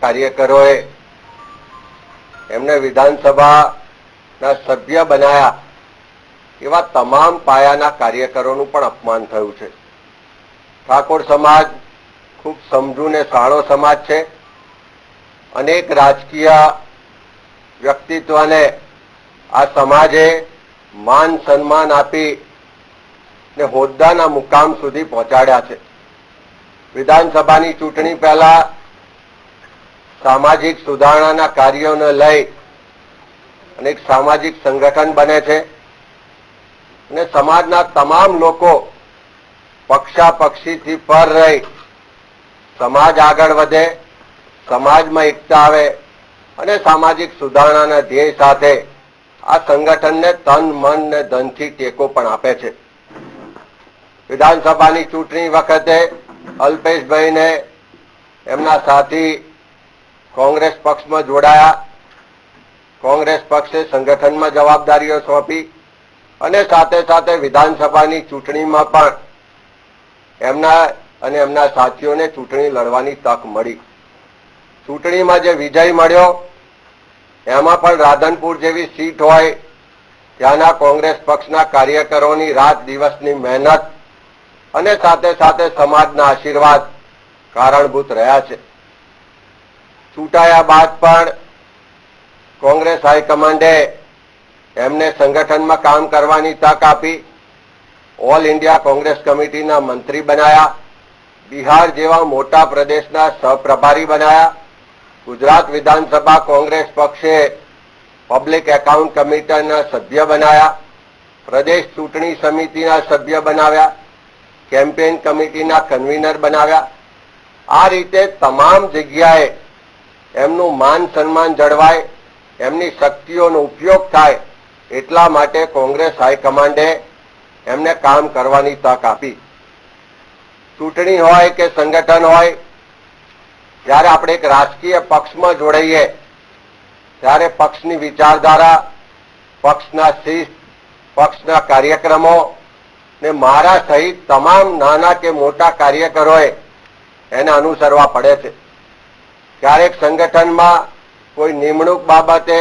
કાર્યકરોએ એમને વિધાનસભાના સભ્ય બનાયા એવા તમામ પાયાના કાર્યકરોનું પણ અપમાન થયું છે. ઠાકોર સમાજ ખૂબ સમજુ ને સાળો સમાજ છે. અનેક રાજકીય વ્યક્તિત્વને આ સમાજે માન સન્માન આપી ને હોદ્દાના મુકામ સુધી પહોંચાડ્યા છે. વિધાનસભાની ચૂંટણી પહેલા સામાજિક સુધારણાના કાર્યોને લઈ અને એક સામાજિક સંગઠન બને છે. અને સમાજના તમામ લોકો પક્ષા પક્ષીથી પર રહી સમાજ આગળ વધે, સમાજમાં એકતા આવે અને સામાજિક સુધારણાના ધ્યેય સાથે આ સંગઠનને તન, મન ને ધનથી ટેકો પણ આપે છે. વિધાનસભાની ચૂંટણી વખતે અલ્પેશભાઈને એમના સાથી કોંગ્રેસ પક્ષમાં જોડાયા. કોંગ્રેસ પક્ષે સંગઠનમાં જવાબદારીઓ સોંપી અને સાથે સાથે વિધાનસભાની ચૂંટણીમાં પણ એમના અને એમના સાથીઓને ચૂંટણી લડવાની તક મળી. ચૂંટણીમાં જે વિજય મળ્યો, એમાં પણ રાધનપુર જેવી સીટ હોય, ત્યાંના કોંગ્રેસ પક્ષના કાર્યકરોની રાત દિવસની મહેનત અને સાથે સાથે સમાજના આશીર્વાદ કારણભૂત રહ્યા છે. ચૂંટાયા બાદ પણ કોંગ્રેસ હાઈકમાન્ડે એમને સંગઠનમાં કામ કરવાની તક આપી, ઓલ ઇન્ડિયા કોંગ્રેસ કમિટીના મંત્રી બનાયા, બિહાર જેવા મોટા પ્રદેશના સહપ્રભારી બનાયા, ગુજરાત વિધાનસભા કોંગ્રેસ પક્ષે પબ્લિક એકાઉન્ટ કમિટીના સભ્ય બનાયા, પ્રદેશ ચૂંટણી સમિતિના સભ્ય બનાવ્યા, કેમ્પેન કમિટીના કન્વીનર બનાવ્યા. આ રીતે તમામ જગ્યાએ એમનું માન સન્માન જળવાય, એમની શક્તિઓનો ઉપયોગ થાય, એટલા માટે કોંગ્રેસ હાઈકમાન્ડે એમને કામ કરવાની તક આપી. ચૂંટણી હોય કે સંગઠન હોય, જ્યારે આપણે એક રાજકીય પક્ષમાં જોડાઈએ, ત્યારે પક્ષની વિચારધારા, પક્ષના શિસ્ત, પક્ષના કાર્યક્રમો ને મારા સહિત તમામ નાના કે મોટા કાર્યકરોએ એને અનુસરવા પડે છે. ક્યારેક સંગઠનમાં કોઈ નિમણૂક બાબતે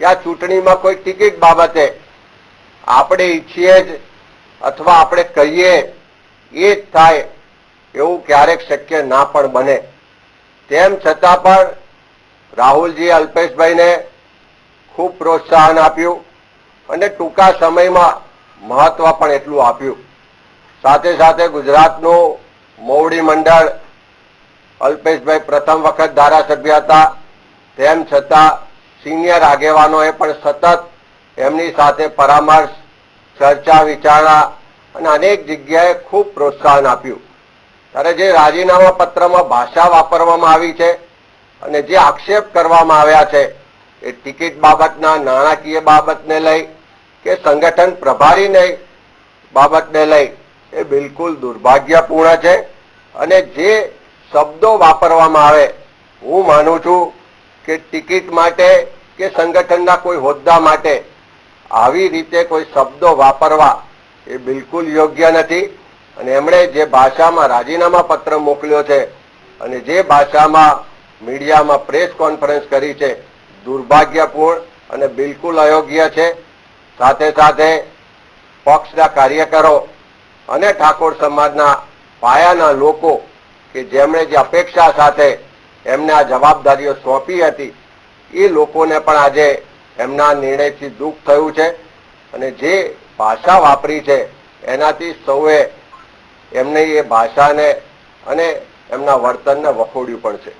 યા ચૂંટણીમાં કોઈ ટિકિટ બાબતે આપણે ઈચ્છીએ જ અથવા આપણે કહીએ, એ જ થાય એવું ક્યારેક શક્ય ના પણ બને. તેમ છતાં પણ રાહુલજી અલ્પેશભાઈને ખૂબ પ્રોત્સાહન આપ્યું અને ટૂંકા સમયમાં મહત્વ પણ એટલું આપ્યું. સાથે સાથે ગુજરાતનું મોવડી મંડળ અલ્પેશભાઈ પ્રથમ વખત ધારાસભ્ય હતા. તેમ છતાં સિનિયર આગેવાનોએ પણ સતત એમની સાથે પરામર્શ, ચર્ચા, વિચારણા અને અનેક જગ્યાએ ખૂબ પ્રોત્સાહન આપ્યું. ત્યારે જે રાજીનામા પત્રમાં ભાષા વાપરવામાં આવી છે અને જે આક્ષેપ કરવામાં આવ્યા છે, એ ટિકિટ બાબતના નાણાકીય બાબતને લઈ કે સંગઠન પ્રભારીને બાબતને લઈ, એ બિલકુલ દુર્ભાગ્યપૂર્ણ છે. અને જે શબ્દો વાપરવામાં આવે. હું માનું છું કે ટિકિટ માટે કે સંગઠનના કોઈ હોદ્દા માટે આવી રીતે કોઈ શબ્દો વાપરવા એ બિલકુલ યોગ્ય નથી. અને એમણે જે ભાષામાં રાજીનામા પત્ર મોકલ્યો છે અને જે ભાષામાં મીડિયામાં પ્રેસ કોન્ફરન્સ કરી છે, દુર્ભાગ્યપૂર્ણ અને બિલકુલ અયોગ્ય છે. સાથે સાથે પક્ષના કાર્યકરો અને ઠાકોર સમાજના પાયાના લોકો કે જેમણે જે અપેક્ષા સાથે એમને આ જવાબદારીઓ સોંપી હતી, એ લોકોને પણ આજે એમના નિર્ણયથી દુઃખ થયું છે અને જે ભાષા વાપરી છે, એનાથી સૌએ એમને એ ભાષાને અને એમના વર્તનને વખોડ્યું પણ છે.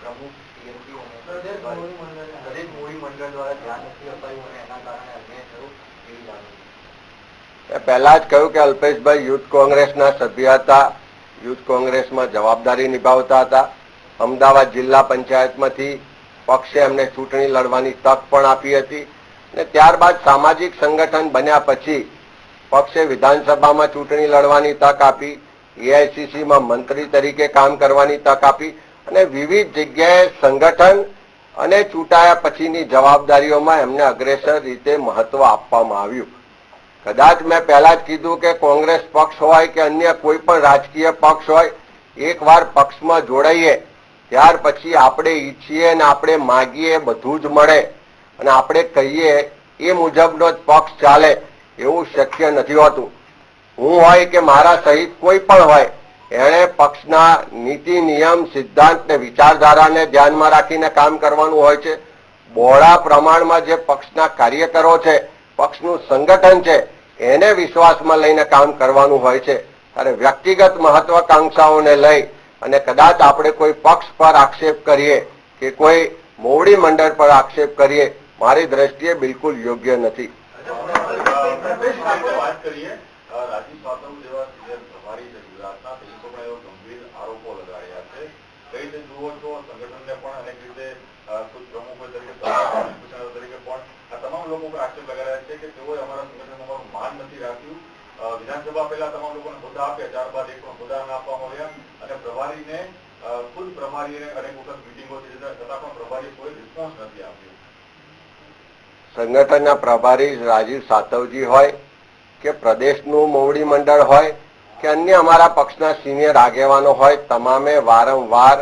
પ્રમુખ પહેલા જ કહ્યું કે અલ્પેશભાઈ યુથ કોંગ્રેસના સભ્ય હતા. યુથ કોંગ્રેસમાં જવાબદારી નિભાવતા હતા. અમદાવાદ જિલ્લા પંચાયતમાંથી પક્ષે એમને ચૂંટણી લડવાની તક પણ આપી હતી અને ત્યારબાદ સામાજિક સંગઠન બન્યા પછી પક્ષે વિધાનસભામાં ચૂંટણી લડવાની તક આપી એઆઈસીસીમાં મંત્રી તરીકે કામ કરવાની તક આપી અને વિવિધ જગ્યાએ સંગઠન અને ચૂંટાયા પછીની જવાબદારીઓમાં એમને અગ્રેસર રીતે મહત્વ આપવામાં આવ્યું. કદાચ મેં પહેલા જ કીધું કે કોંગ્રેસ પક્ષ હોય કે અન્ય કોઈ પણ રાજકીય પક્ષ હોય, એકવાર પક્ષમાં જોડાઈએ, ત્યાર પછી આપણે ઈચ્છીએ ને આપણે માગીએ બધું જ મળે અને આપણે કહીએ, એ મુજબનો જ પક્ષ ચાલે. એવું શક્ય નથી હોતું. હું હોય કે મારા સહિત કોઈ પણ હોય એણે પક્ષના નીતિ, નિયમ, સિદ્ધાંત ને વિચારધારાને ધ્યાનમાં રાખીને કામ કરવાનું હોય છે. બહોળા પ્રમાણમાં જે પક્ષના કાર્યકરો છે, પક્ષનું સંગઠન છે, એને વિશ્વાસમાં લઈને કામ કરવાનું હોય છે. ત્યારે વ્યક્તિગત મહત્વાકાંક્ષાઓને લઈ અને કદાચ આપણે કોઈ પક્ષ પર આક્ષેપ કરીએ કે કોઈ મોવડી મંડળ પર આક્ષેપ કરીએ, મારી દ્રષ્ટિએ બિલકુલ યોગ્ય નથી વાત કરીએ અ, રાજીવ સાતવ જેવા સિનિયર પ્રભારી છે ગુજરાતના તે લોકો પણ એવા ગંભીર આરોપો લગાડ્યા છે કઈ રીતે જુઓ છો સંગઠનને પણ અનેક રીતે ખુદ પ્રમુખો તરીકે તરીકે પણ આ તમામ લોકો આક્ષેપ લગાડ્યા છે કે તેઓએ અમારા સંગઠન અમારું માન નથી રાખ્યું. વિધાનસભા પહેલા તમામ લોકોને હોદ્દા આપ્યા ત્યારબાદ એક પણ હોદ્દા આપવામાં આવ્યા અને પ્રભારીને ખુદ પ્રભારીને અનેક વખત મિટિંગો છતાં પણ પ્રભારીએ કોઈ રિસ્પોન્સ નથી આપ્યો. સંગઠનના પ્રભારી રાજીવ સાતવજી હોય કે પ્રદેશનું મોવડી મંડળ હોય કે અન્ય અમારા પક્ષના સિનિયર આગેવાનો હોય, તમામે વારંવાર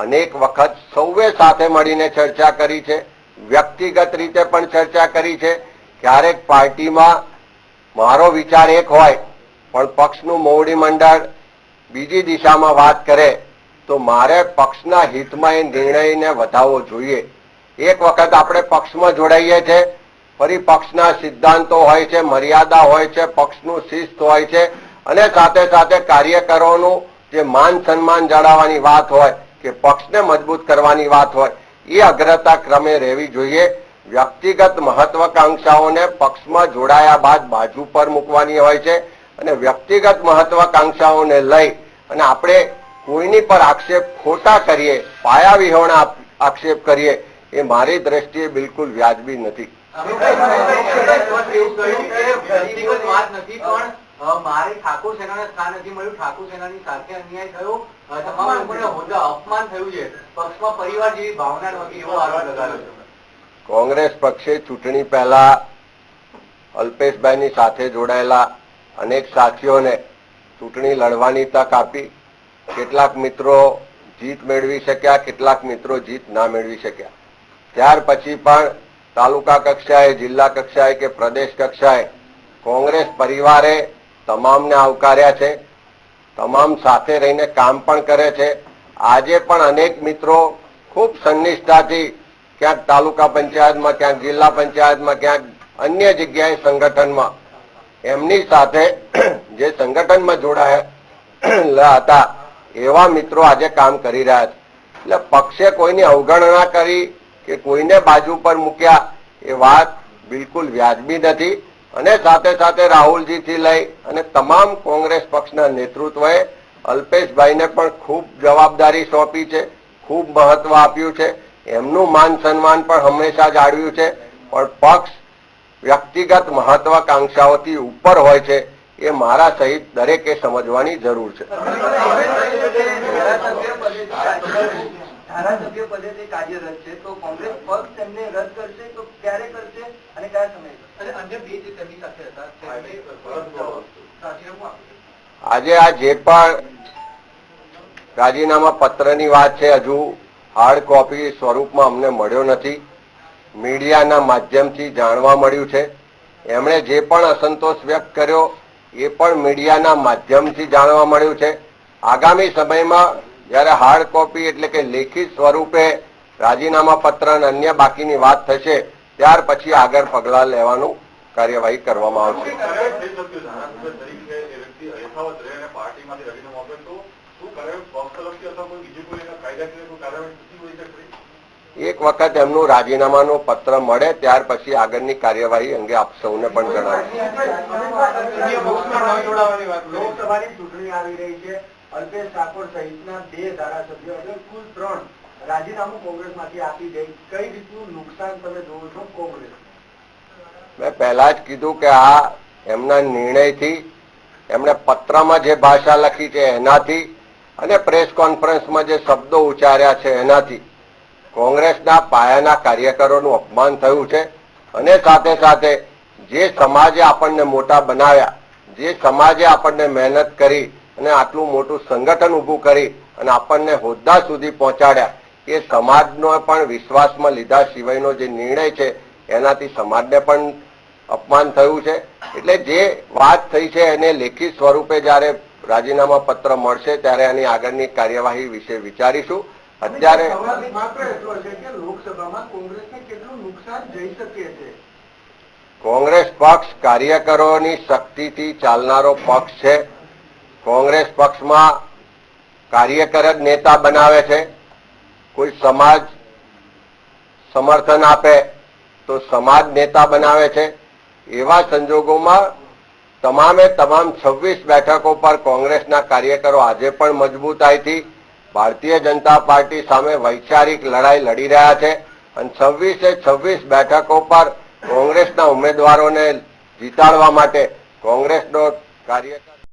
અનેક વખત સૌએ સાથે મળીને ચર્ચા કરી છે, વ્યક્તિગત રીતે પણ ચર્ચા કરી છે. ક્યારેક પાર્ટીમાં મારો વિચાર એક હોય, પણ પક્ષનું મોવડી મંડળ બીજી દિશામાં વાત કરે, તો મારે પક્ષના હિતમાં એ નિર્ણયને વધાવવો જોઈએ. એક વખત આપણે પક્ષમાં જોડાઈએ છે, ફરી પક્ષના સિદ્ધાંતો હોય છે, મર્યાદા હોય છે, પક્ષનું શિસ્ત હોય છે, અને સાથે સાથે કાર્યકરોનું જે માન સન્માન જાળવવાની વાત હોય કે પક્ષને મજબૂત કરવાની વાત હોય, એ અગ્રતા ક્રમે રહેવી જોઈએ. વ્યક્તિગત મહત્વાકાંક્ષાઓને પક્ષમાં જોડાયા બાદ બાજુ પર મૂકવાની હોય છે અને વ્યક્તિગત મહત્વાકાંક્ષાઓને લઈ અને આપણે કોઈની પર આક્ષેપ ખોટા કરીએ, પાયા વિહોણા આક્ષેપ કરીએ, એ મારી દ્રષ્ટિએ બિલકુલ વ્યાજબી નથી. મારે ઠાકોર સેનાને સ્થાન નથી મળ્યું. ઠાકોર સેનાની સાથે અન્યાય થયો. તમામ લોકોને હોદ્દા અપમાન થયું છે. પક્ષમાં પરિવાર જેવી ભાવના નથી. એવો આરોપ લગાવ્યો છે. કોંગ્રેસ પક્ષે ચૂંટણી પહેલા અલ્પેશભાઈની સાથે જોડાયેલા અનેક સાથીઓને ચૂંટણી લડવાની તક આપી. કેટલાક મિત્રો જીત મેળવી શક્યા કેટલાક મિત્રો જીત ના મેળવી શક્યા. ત્યાર પછી પણ તાલુકા કક્ષાએ જિલ્લા કક્ષાએ કે પ્રદેશ કક્ષાએ કોંગ્રેસ પરિવારે તમામને આવકાર્યા છે. તમામ સાથે રહીને કામ પણ કરે છે. આજે પણ અનેક મિત્રો ખૂબ સન્નિષ્ઠાથી ક્યાંક તાલુકા પંચાયતમાં, ક્યાંક જિલ્લા પંચાયતમાં, ક્યાંક અન્ય જગ્યાએ સંગઠનમાં એમની સાથે જે સંગઠનમાં જોડાયેલા હતા, એવા મિત્રો આજે કામ કરી રહ્યા છે. એટલે પક્ષે કોઈની અવગણના કરી કે કોઈને બાજુ પર મૂક્યા, એ વાત બિલકુલ વ્યાજબી નથી. અને સાથે સાથે રાહુલજીથી લઈ અને તમામ કોંગ્રેસ પક્ષના નેતૃત્વએ અલ્પેશભાઈને પણ ખૂબ જવાબદારી સોંપી છે, ખૂબ મહત્વ આપ્યું છે. એમનું માન સન્માન પણ હંમેશા જાળવ્યું છે. પણ પક્ષ વ્યક્તિગત મહત્વાકાંક્ષાઓથી ઉપર હોય છે, એ મારા સહિત દરેકે સમજવાની જરૂર છે. ધારાસભ્ય પદે તે કાર્યરત છે તો કોંગ્રેસ પક્ષ તેમને રદ કરશે તો ક્યારે કરશે અને કયા સમયે અને અન્ય બે જે તેમની સાથે હતા આજે આ જે પણ રાજીનામા પત્રની વાત છે હજુ હાર્ડ કોપી સ્વરૂપમાં અમને મળ્યો નથી. મીડિયાના માધ્યમથી જાણવા મળ્યું છે. એમણે જે પણ અસંતોષ વ્યક્ત કર્યો એ પણ મીડિયાના માધ્યમથી જાણવા મળ્યું છે. આગામી સમયમાં જ્યારે હાર્ડ કોપી એટલે કે લેખિત સ્વરૂપે રાજીનામા પત્ર અને અન્ય બાકીની વાત થશે ત્યાર પછી આગળ પગલાં લેવાનું કાર્યવાહી કરવામાં આવશે? એક વખત એમનું રાજીનામાનું પત્ર મળે ત્યાર પછી આગળની કાર્યવાહી અંગે આપ સૌને પણ જણાવીશ લોકસભાની ચૂંટણી આવી રહી છે. અલ્પેશ ઠાકોર સહિતના બે ધારાસભ્યો એટલે કુલ ત્રણ રાજીનામું કોંગ્રેસમાંથી આપી દઈ. કઈ રીતનું નુકસાન તમે જોવો છો કોંગ્રેસ? મેં પહેલા જ કીધું કે આ એમના નિર્ણયથી, એમણે પત્રમાં જે ભાષા લખી છે એનાથી અને પ્રેસ કોન્ફરન્સમાં જે શબ્દો ઉચ્ચાર્યા છે એનાથી કોંગ્રેસના પાયાના કાર્યકરોનું અપમાન થયું છે અને સાથે સાથે જે સમાજે આપણને મોટા બનાવ્યા, જે સમાજે આપણને મહેનત કરી અને આટલું મોટું સંગઠન ઊભું કરી અને આપણને હોદ્દા સુધી પહોંચાડ્યા એ સમાજનો પણ વિશ્વાસમાં લીધા સિવાયનો જે નિર્ણય છે એનાથી સમાજને પણ અપમાન થયું છે. એટલે જે વાત થઈ છે એને લેખિત સ્વરૂપે જ્યારે રાજીનામા પત્ર મળશે ત્યારે આની આગળની કાર્યવાહી વિશે વિચારીશું. અત્યારે કોંગ્રેસ પક્ષ કાર્યકરોની શક્તિથી ચાલનારો પક્ષ છે. કોંગ્રેસ પક્ષમાં કાર્યકર જ નેતા બનાવે છે. કોઈ સમાજ સમર્થન આપે તો સમાજ નેતા બનાવે છે. એવા સંજોગોમાં તમામે તમામ છવ્વીસ બેઠકો પર કોંગ્રેસના કાર્યકરો આજે પણ મજબૂતાઈથી ભારતીય જનતા પાર્ટી સામે વૈચારિક લડાઈ લડી રહ્યા છે અને છવ્વીસે છવ્વીસ બેઠકો પર કોંગ્રેસના ઉમેદવારોને જીતાડવા માટે કોંગ્રેસનો કાર્યકર